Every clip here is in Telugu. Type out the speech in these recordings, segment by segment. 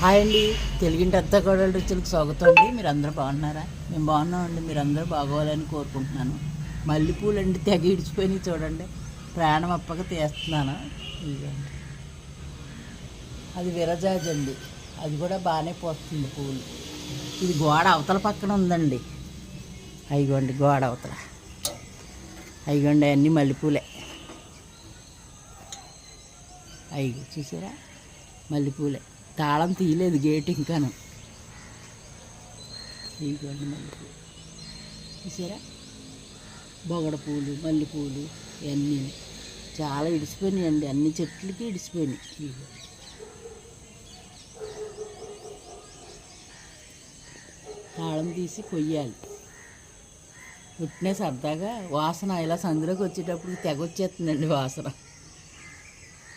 హాయ్ అండి. తెలుగింటి అత్త కోడల రుచులకు స్వాగతం అండి. మీరు అందరూ బాగున్నారా? మేము బాగున్నామండి. మీరు అందరూ బాగోవాలని కోరుకుంటున్నాను. మల్లెపూలు అండి తెగ ఇడిచిపోయినాయి చూడండి. ప్రాణం అప్పక తీస్తున్నాను. ఇదిగోండి. అది విరజాజండి అండి. అది కూడా బాగానే పోస్తుంది పూలు. ఇది గోడ అవతల పక్కన ఉందండి. అయిగోండి గోడ అవతల. అయిగోండి అన్నీ మల్లెపూలే. అయ్యి చూసారా? మల్లెపూలే. తాళం తీయలేదు గేట్ ఇంకాను. ఇదిగోండి మల్లెపూలు చూసారా? బొగడ పూలు మల్లెపూలు ఇవన్నీ. చాలా ఇడిసిపోయినాయండి. అన్ని చెట్లకి ఇడిసిపోయినాయి. ఇదిగో తాళం తీసి కొయ్యాలి. పుట్టినే సరదాగా వాసన ఇలా సందులోకి వచ్చేటప్పుడు తెగ వచ్చేస్తుందండి వాసన.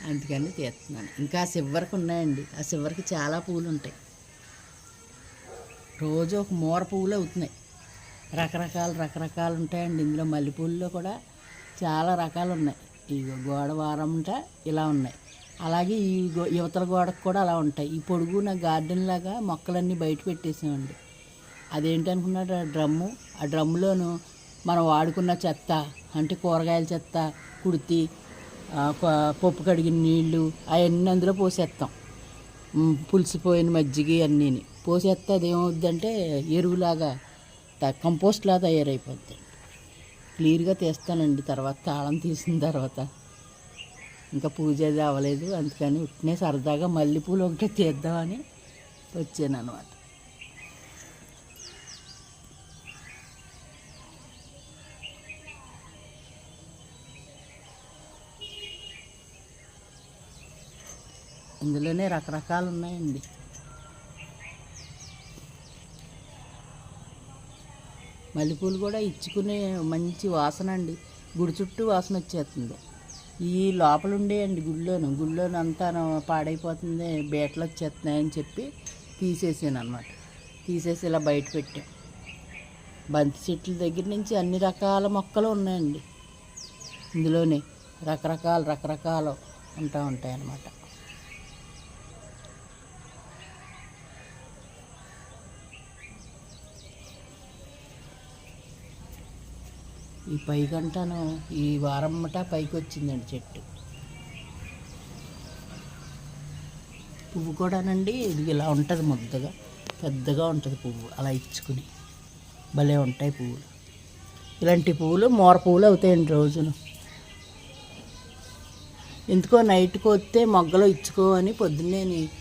అందుకని తీస్తున్నాను. ఇంకా ఆ ఉన్నాయండి. ఆ చివరికి చాలా పూలు ఉంటాయి. రోజు ఒక మూర పువ్వులు అవుతున్నాయి. రకరకాలు రకరకాలు ఉంటాయండి. ఇందులో మల్లెపూల్లో కూడా చాలా రకాలు ఉన్నాయి. ఈ గోడ వారంట ఇలా ఉన్నాయి. అలాగే ఈ గో యువతల గోడకు కూడా అలా ఉంటాయి. ఈ పొడుగున గార్డెన్ లాగా మొక్కలన్నీ బయట పెట్టేసామండి. అదేంటనుకున్నాడు ఆ డ్రమ్ము. ఆ డ్రమ్ములోను మనం వాడుకున్న చెత్త అంటే కూరగాయల చెత్త కుడితి పప్పు కడిగిన నీళ్ళు అవన్నీ అందులో పోసేస్తాం పులిసిపోయిన మజ్జిగ అన్నీని. పోసేస్తే అది అదేమవుద్దంటే ఎరువులాగా కంపోస్ట్ లాగా తయారైపోద్ది. క్లియర్గా తీస్తానండి. తర్వాత తాళం తీసిన తర్వాత. ఇంకా పూజ అది అవ్వలేదు. అందుకని ఉట్టినే సరదాగా మల్లెపూలు ఒకటే తీద్దామని వచ్చాను అనమాట ఇందులోనే రకరకాలు ఉన్నాయండి మల్లెపూలు కూడా ఇచ్చుకునే మంచి వాసన అండి గుడి చుట్టూ వాసన వచ్చేస్తుంది. ఈ లోపల ఉండేయండి గుళ్ళోను గుళ్ళోను అంతా పాడైపోతుంది బేటలు వచ్చేస్తున్నాయని చెప్పి తీసేసాను అనమాట తీసేసి ఇలా బయట పెట్టాం. బంతి చెట్ల దగ్గర నుంచి అన్ని రకాల మొక్కలు ఉన్నాయండి. ఇందులోనే రకరకాల రకరకాలు ఉంటా ఉంటాయి ఈ ఈ పైకంటాను ఈ వారమ్మట పైకి వచ్చిందండి చెట్టు. పువ్వు కూడానండి ఇది ఇలా ఉంటుంది ముద్దగా పెద్దగా ఉంటుంది పువ్వు అలా ఇచ్చుకుని. భలే ఉంటాయి పువ్వులు. ఇలాంటి పువ్వులు మోర పువ్వులు అవుతాయండి రోజును. ఎందుకో నైట్కి వస్తే మొగ్గలో ఇచ్చుకో అని పొద్దున్నే నీ-